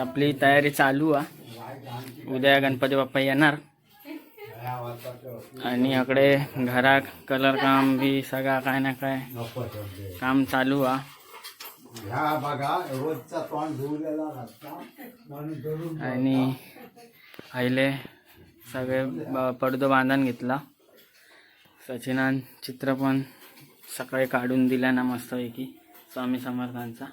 आपली तयारी चालू आहे उद्या गणपती बाप्पा येणार. आणि इकडे घरात कलर काम बी सगळा काय ना काय काम चालू आहे आणि आईले सगळे पडदो बांधून घेतला. सचिनान चित्र पण सकाळी काढून दिला ना मस्तपैकी. स्वामी समर्थांचा.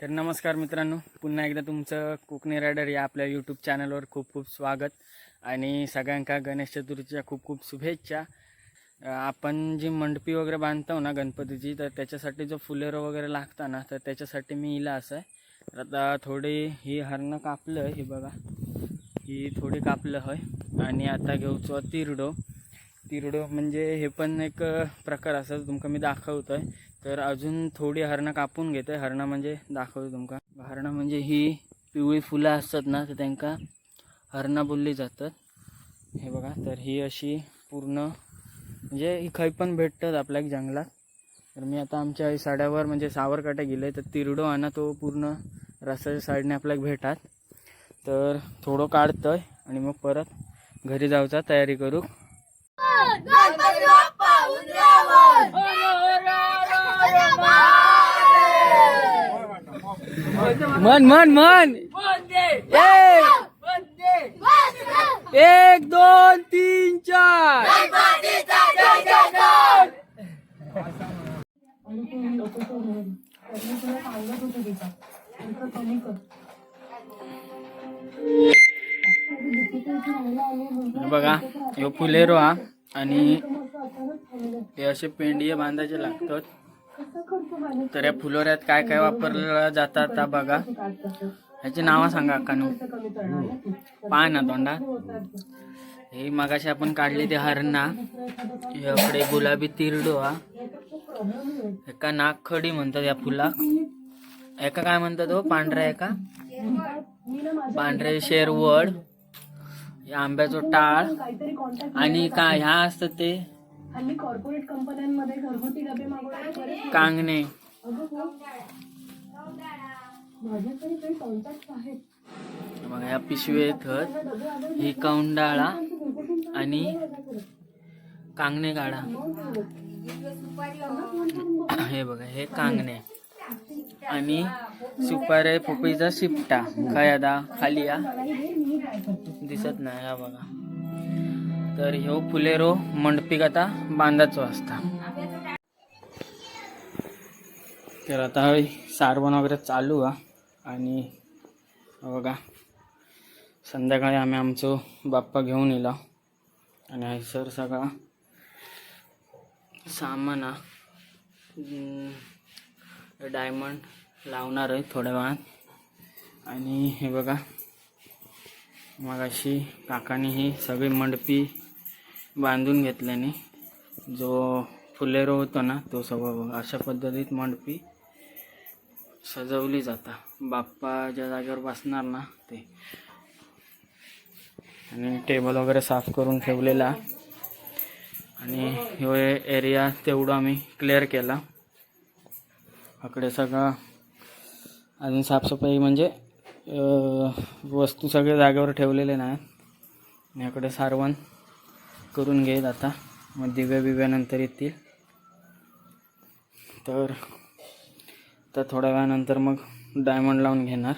तर नमस्कार मित्रांनो पुन्हा एकदा तुमचं कोकणी रायडर या आपल्या यूट्यूब चॅनलवर खूप खूप स्वागत आणि सगळ्यांका गणेश चतुर्थीच्या खूप खूप शुभेच्छा. आपण जी मंडपी वगैरे बांधतो ना गणपतीची तर त्याच्यासाठी जो फुलेरो वगैरे लागता ना तर त्याच्यासाठी मी इला असं आहे. तर आता थोडी ही हरणं कापलं हे बघा. ही थोडी कापलं होय आणि आता घेऊचो तिरडो. तिरडो म्हणजे हे पण एक प्रकार असं तुमका मी दाखवतो आहे तर अजून थोडी हरणं कापून घेतोय. हरणं म्हणजे दाखवतो तुमका. हरणं म्हणजे ही पिवळी फुलं असतात ना तर त्यांका हरणं बोलली जातात. हे बघा तर ही अशी पूर्ण म्हणजे ही खै पण भेटतात आपल्या जंगलात. तर मी आता आमच्या साड्यावर म्हणजे सावरकाटा गेले तर तिरडो आणा तो पूर्ण रस्त्याच्या साईडने आपल्याला भेटात. तर थोडं काढतोय आणि मग परत घरी जाऊचा तयारी करू. मन मन मन! एक! एक दोन तीन चार! बघा ह्यो फुलेरो हा. आणि हे असे पेंडिये बांधायचे लागतात. तर या फुलोऱ्यात काय काय वापरलं जातात ता बघा. ह्याची नावं सांगा अक्कानू. पाय ना तोंडात हे मगाशी आपण काढली ते हरणा. आपले गुलाबी तिरडो हा एका नागखडी म्हणतात या फुलाक एका काय म्हणतात हो? पांढऱ्या एका? पांढरे शेरवड. हे आंब्याचो टाळ. आणि काय? ह्या असतं ते. कांगणे. माझ्याकडे काही कॉन्टॅक्ट आहेत. बघा ह्या पिशवी येतात ही. कौंडाळा आणि कांगणे काढा हे बघा हे कांगणे. आणि सुपारे पोपईचा शिपटा. काय आता? खाली या. दिसत नाही हा बघा. तर ह्यो फुलेरो मंडपीक आता बांधाचो असता. तर आता सारवण वगैरे चालू हा आणि बघा संध्याकाळी आम्ही आमचो बाप्पा घेऊन येला. आणि हयसर सगळा सामान डायमंड लावणार आहे थोड्या वेळात. आणि हे बघा मग अशी काकाने ही सगळी मंडपी बांधून घेतल्याने जो फुलेरो होतो ना तो सगळं बघा अशा पद्धतीत मंडपी सजवली जाता. बाप्पा ज्या जागेवर बसणार ना ते. आणि टेबल वगैरे साफ करून ठेवलेला. आणि ह्यो एरिया तेवढं आम्ही क्लिअर केला. अकडे सगळं अजून साफसफाई म्हणजे वस्तू सगळ्या जागेवर ठेवलेले नाहीत आणि सारवण करून घेत आता. मग दिव्या बिव्यानंतर येतील. तर तर थोड्या वेळानंतर मग डायमंड लावून घेणार.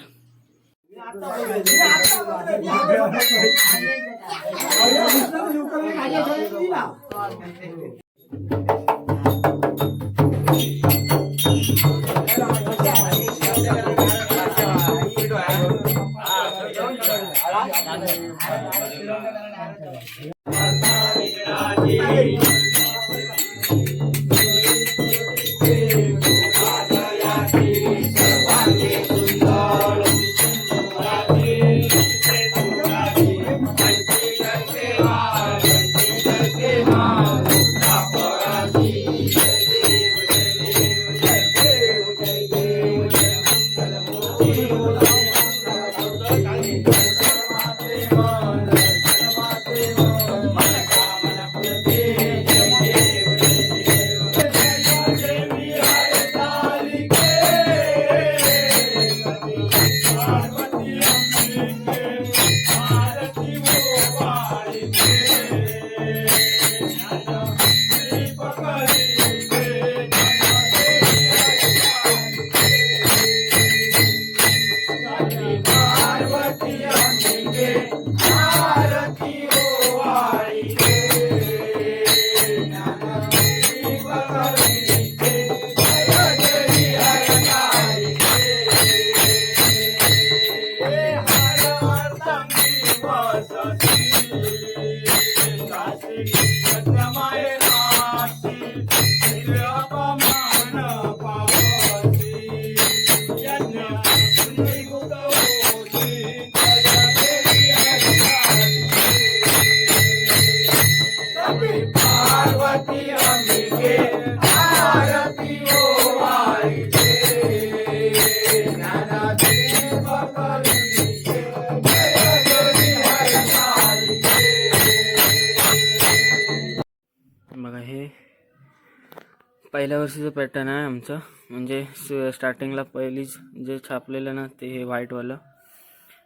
वर्षीचं पॅटर्न आहे आमचं. म्हणजे स- स्टार्टिंगला पहिलीच जे छापलेलं ना ते हे व्हाईटवालं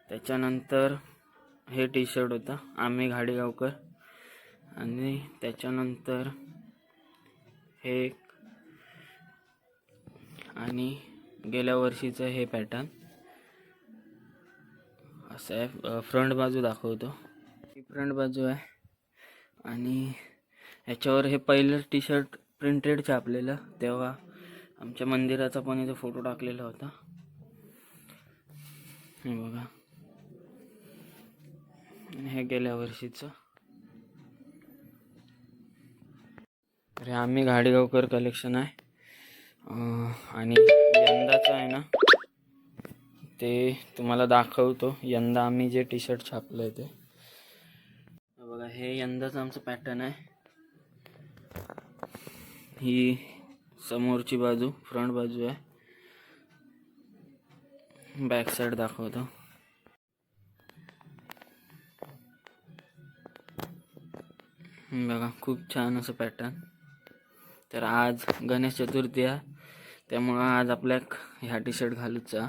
त्याच्यानंतर हे टी शर्ट होतं. आम्ही घाडेगावकर. आणि त्याच्यानंतर हे एक आणि गेल्या वर्षीचं हे पॅटर्न असं आहे. फ्रंट बाजू दाखवतो. ही फ्रंट बाजू आहे. आणि ह्याच्यावर हे पहिलं टी शर्ट प्रिंटेड छापलेलं तेव्हा आमच्या मंदिराचा पण इथे फोटो टाकलेला होता. हे बघा. हे गेल्या वर्षीचं. अरे आम्ही गाडीगावकर कलेक्शन आहे. आणि यंदाचं आहे ना ते तुम्हाला दाखवतो. यंदा आम्ही जे टी शर्ट छापलं आहे ते बघा हे यंदाचं आमचं पॅटर्न आहे. ही समोरची बाजू फ्रंट बाजू आहे. बॅक साईड दाखवतो. बघा खूप छान असं पॅटर्न तर आज गणेश चतुर्थी आहे. त्यामुळं आज आपल्या ह्या टी शर्ट घालूचा.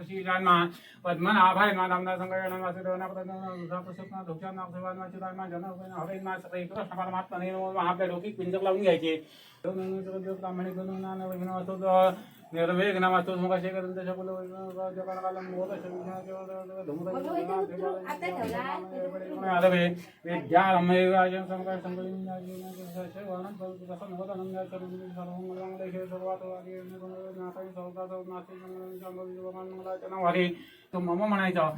ऋषी जान मा पद्मन आभाय ना दामदा संगय ना वासुदेव ना प्रदान ना दुसरा पुस्तक ना धोक्या ना सुभान ना चिताय ना जन हरे ना सगळे कृष्ण परमात्मा ने आपल्या डोकी पिंजक लावून घ्यायचे. ब्राह्मणी करून ना विघ्न वाचतो निर्विघ्न वाचतो मुख शेखर त्याच्या कुल जगणकालम मोद आदवे विद्यारम्भे वाजन संकर संकलिन वर्णन प्रसन्न होत आनंद सर्वमंगलमंगलेश्वर सर्वात वादी नाथाई सर्वता नास्ति मंगलाचना वारी तो मम म्हणायचा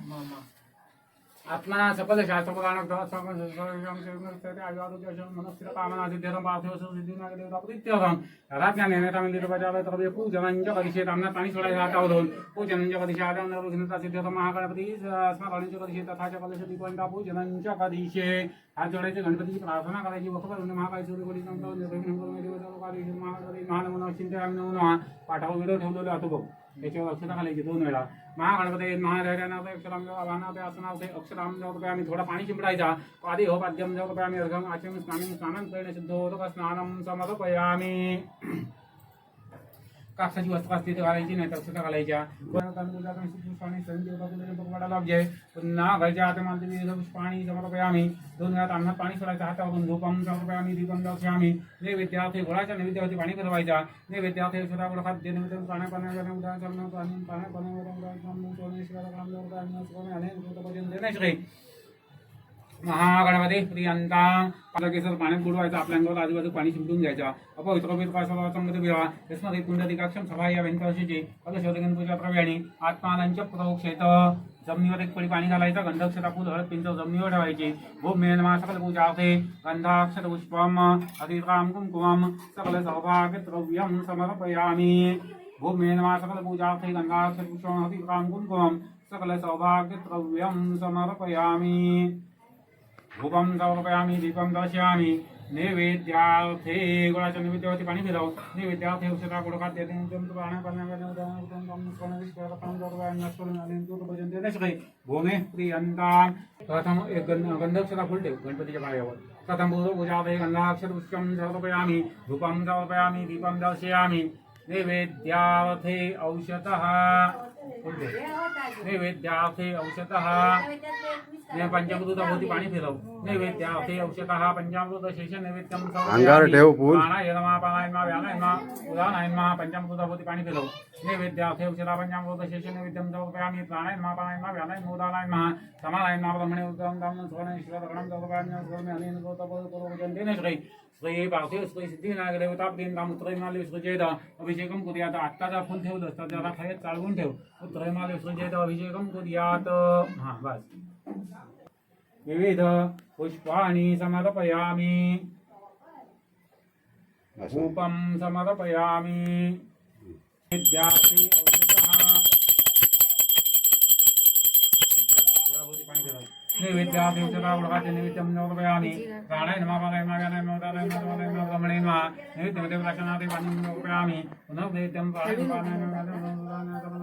सिद्धी नाग देवता प्रत्यर्थम राज्ञा नेता मंदिर बजावे तर पूजनांच्या परिषेत आमना पाणी सोडायला हातावरून पूजनांच्या परिषे आदर सिद्ध्यर्थ महागणपती स्मरणीच्या परिषे तथाच्या कलश दीपंता पूजनांच्या परिषे हात जोडायचे गणपतीची प्रार्थना करायची बरोबर म्हणजे महाकाय सूर्यकोटी नमः निर्भय नमः देवता लोकाधी महागणपती महानमन चिंतायामी नमः नमः पाठावर व्हिडिओ ठेवलेले होतो बघ त्याच्यावर अक्षता घालायची दोन वेळा महागणपती महाधैर्यानाथ अक्षराम भानाथ आसनाथ अक्षराम जवळ आम्ही थोडा पाणी शिंपडायचा आधी हो पाद्यम जवळ आम्ही अर्घम आचरण स्नान स्नानं करणे शुद्ध होतो का स्नानं समर्पयामी कापसाची वस्त्र असते तर घालायची नाही तर सुद्धा घालायच्या लाभजे पुन्हा घरच्या हात मानते पाणी समर्पयामी दोन घरात अन्नात पाणी सोडायचं हातावरून शक्यतो आम्ही दीपम विद्यार्थी नैवेद्यार्थे गुळाच्या नैवेद्यावरती पाणी फिरवायचा विद्यार्थी सुद्धा गुळ खाद्य निमित्त पाण्या पाण्याच्या उदाहरण पाण्या पाण्या महागणपती प्रियंता आपला केसर पाण्यात बुडवायचा आपल्या अंगावर आजूबाजू पाणी शिंपडून घ्यायचा. अपवित्र पवित्र संगत विवाह यस्मध्ये पुंडलिकाक्षम सभा या व्यंकर्षीची पदशोधगण पूजा प्रव्याणी आत्मानांच्या प्रोक्षेत जमिनीवर एक पडी पाणी घालायचं. गंधक्षता फुल हळद पिंच जमिनीवर ठेवायची. भूमेन मा सकल पूजा होते. गंधाक्षर पुष्पम अधिकाम कुमकुम सकल सौभाग्य द्रव्यम समर्पयामी. भूमेन मा सकल पूजा होते. गंधाक्षर पुष्पम अधिकाम कुमकुम सकल सौभाग्य द्रव्यम समर्पयामी. धूपम समर्पयामी दीपम दर्शयामी। नैवेद्यार्थे गुळाच्या नैवेद्यावरती पाणी फिरव नैवेद्यार्थे औषधा गुळ खाद्य भूमे प्रियंता प्रथम एक गंध गंधक्षरा फुल ठेव गणपतीच्या पायावर। प्रथम पूर्व गंधाक्षर पुष्पम समर्पयामी धूपम समर्पयामी दीपम दर्शयामी। नैवेद्यार्थे औषधः। फुल ठेव नैवेद्यार्थे औषधः ने पंचामृताभोवती पाणी फिरव नैवेद्यार्थे औषधः पंचामृत शेष नैवेद्यम अंगावर ठेव प्राणायनमा व्यानायनमा उदानायनमा पंचामृताभोवती पाणी फिरव औषधः पंचामृत शेष नैवेद्यम व्यानायनमा उदानायनमा समानायनमा ब्रह्मणे दामनं सुवर्णं समर्पयामि स्वर्ण अनेन श्री श्री पार्थिव श्री सिद्धिविनायक देवता प्रियंका त्रयमाले सृजेद अभिषेकम कुर्यात. आत्ताचा फुल ठेवलं तर जरा खायत चालवून ठेव. त्रयमाले सृजेद अभिषेकम कुर्यात. हा बस. विविध पुष्पाणि समर्पयामि. धूपं समर्पयामि. विद्यार्थी नैवेद्यार्थी औषधः उडकाचे नैवेद्यं समर्पयामि प्राणाय नमः प्राणाय नमः व्यानाय नमः उदानाय नमः समानाय नमः ब्रह्मणे नमः नैवेद्यमते प्राशनादे पाणिं समर्पयामि पुनः नैवेद्यं प्राणाय नमः प्राणाय नमः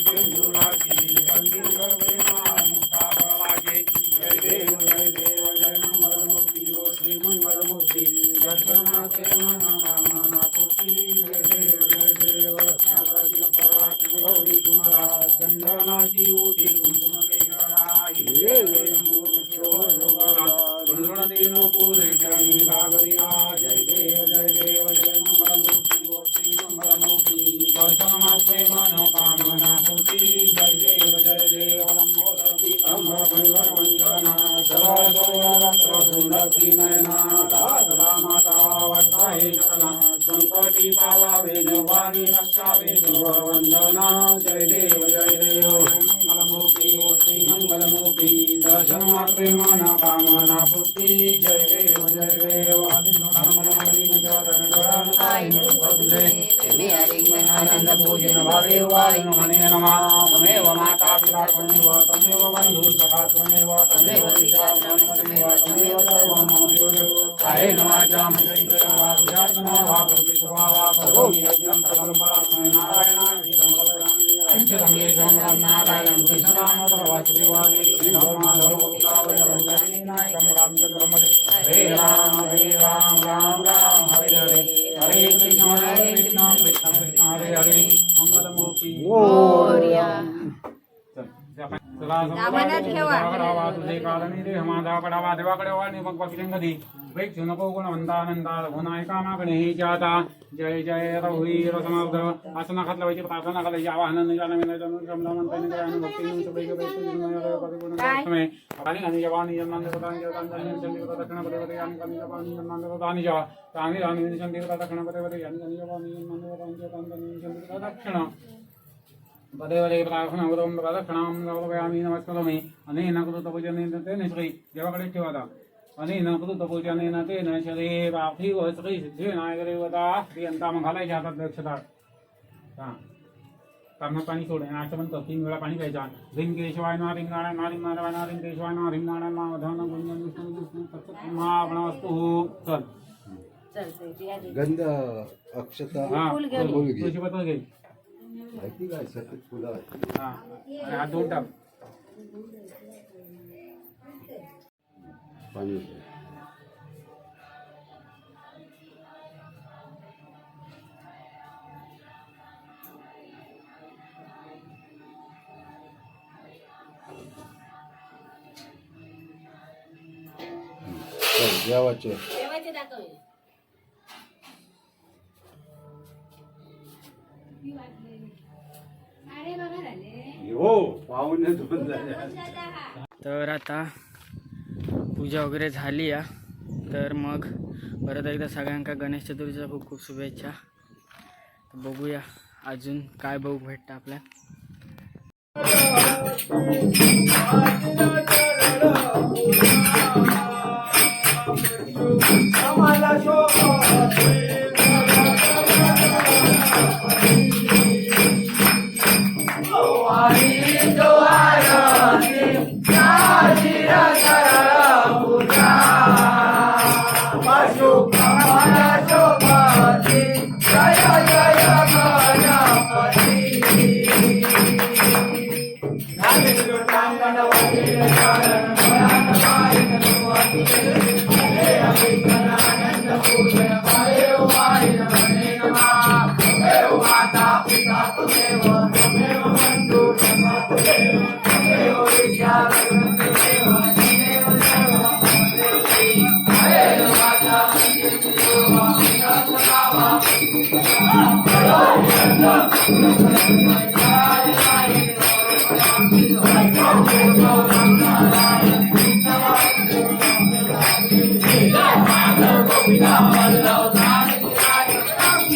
ಚಂದನಾಗಿ ಊದಿ ಕುಂಕುಮೇನು ಪೂಜೆ ಜಾನಿ ನಾಗರಿಯ ಜಯ ದೇವ ಜಯ ದೇವ ಜಯ ಮಂಗಳಮೂರ್ತಿ ಮಂಗಳಮೂರ್ತಿ ವೈಷ್ಣವಾತ್ಮೆ ಮನೋಕಾಮನ ಮೂರ್ತಿ ಜಯ ದೇವ ಜಯ ದೇವ ಲಂಬೋದಿ ಕಂಬ ಪರಿವರ್ ವಂದನ ಸದಾ ಸದಾ ಸುಂದರ ಶ್ರೀನಯನ समर्पयामि संकटी पावावे नवानी रक्षावे वंदना जय देव जय देव मंगलमूर्ती श्री मंगलमूर्ती दर्शन मात्रे मना कामना पुती जय देव जय देव आनंद पूजन भावे वायु मने नमः तमेव माता पिता तमेव तमेव बन्धु सखा तमेव तमेव विचार तमेव तमेव सर्वं मम यो कायेन वाचा मन्त्रेण హరే రామ హరే రామ రామ రామ హరే హరే హరే కృష్ణ హరే కృష్ణ కృష్ణ కృష్ణ హరే హరే మంగళమూర్తి हरे राम राम राम हरे हरे हरे कृष्ण हरे कृष्ण कृष्ण कृष्ण हरे हरे मंगलमूर्ती चल, दाबानं ठेवा. तुझे कारणी रे माझा पडावा देवाकडे वाढणे मग बाकी कधी वेक्षु नको गुण वंदानंदा गुणाय कामाकडे हे जाता जय जय रघुवी रसमार्ग असं नखात लावायची प्रार्थना करायची आवाहन म्हणता निजान भक्ती परिपूर्ण समय आणि आणि जवानी देवता जन्म देवता दक्षिण पदे आणि आणि आणि आणि आणि पदे आणि आणि प्रदक्षिणां समर्पयामि नमस्करोमि अनेन कृतपूजनेन तेन श्री देवाकडे ठेवा अनेन कृतपूजनेन तेन श्री पार्थिव श्री सिद्धिविनायकदेवता श्री अंता मग घालायच्या हातात दक्षता हा कर्मात पाणी सोड आणि असं म्हणतो तीन वेळा पाणी प्यायचा ह्रीं केशवाय ना ह्रीं नारायण ना ह्रीं माधवाय ना ह्रीं केशवाय ना ह्रीं नारायण मा मधवान गुंजन विष्णू विष्णू तत्सत महावणवस्तु चल चालतंय ती आधी. गंध अक्षता हा फुल घे. फुल घे. तुळशीपत्र घे माहिती काय सतत फुलं. हा. आणि टाक. पाणी चल, देवाचे देवाचे दाखव. तर आता पूजा वगैरे झाली या तर मग परत एकदा सगळ्यांका गणेश चतुर्थीच्या खूप खूप शुभेच्छा बघूया अजून काय बघू भेटतं आपल्या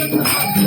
Gracias.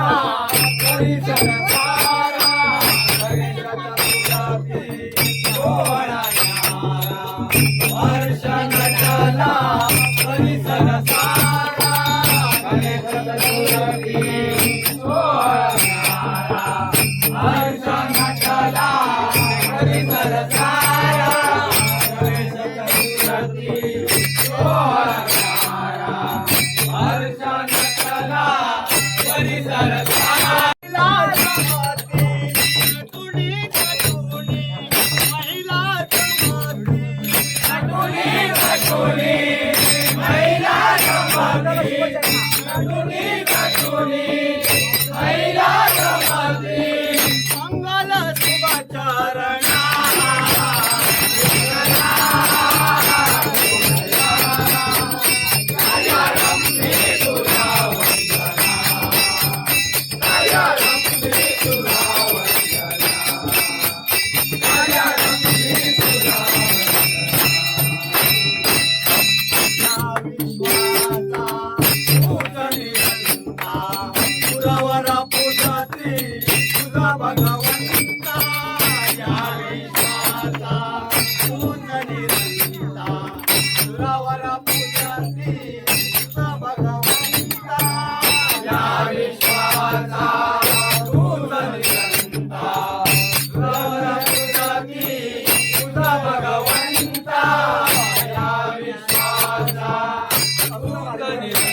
啊！可以い。啊和另一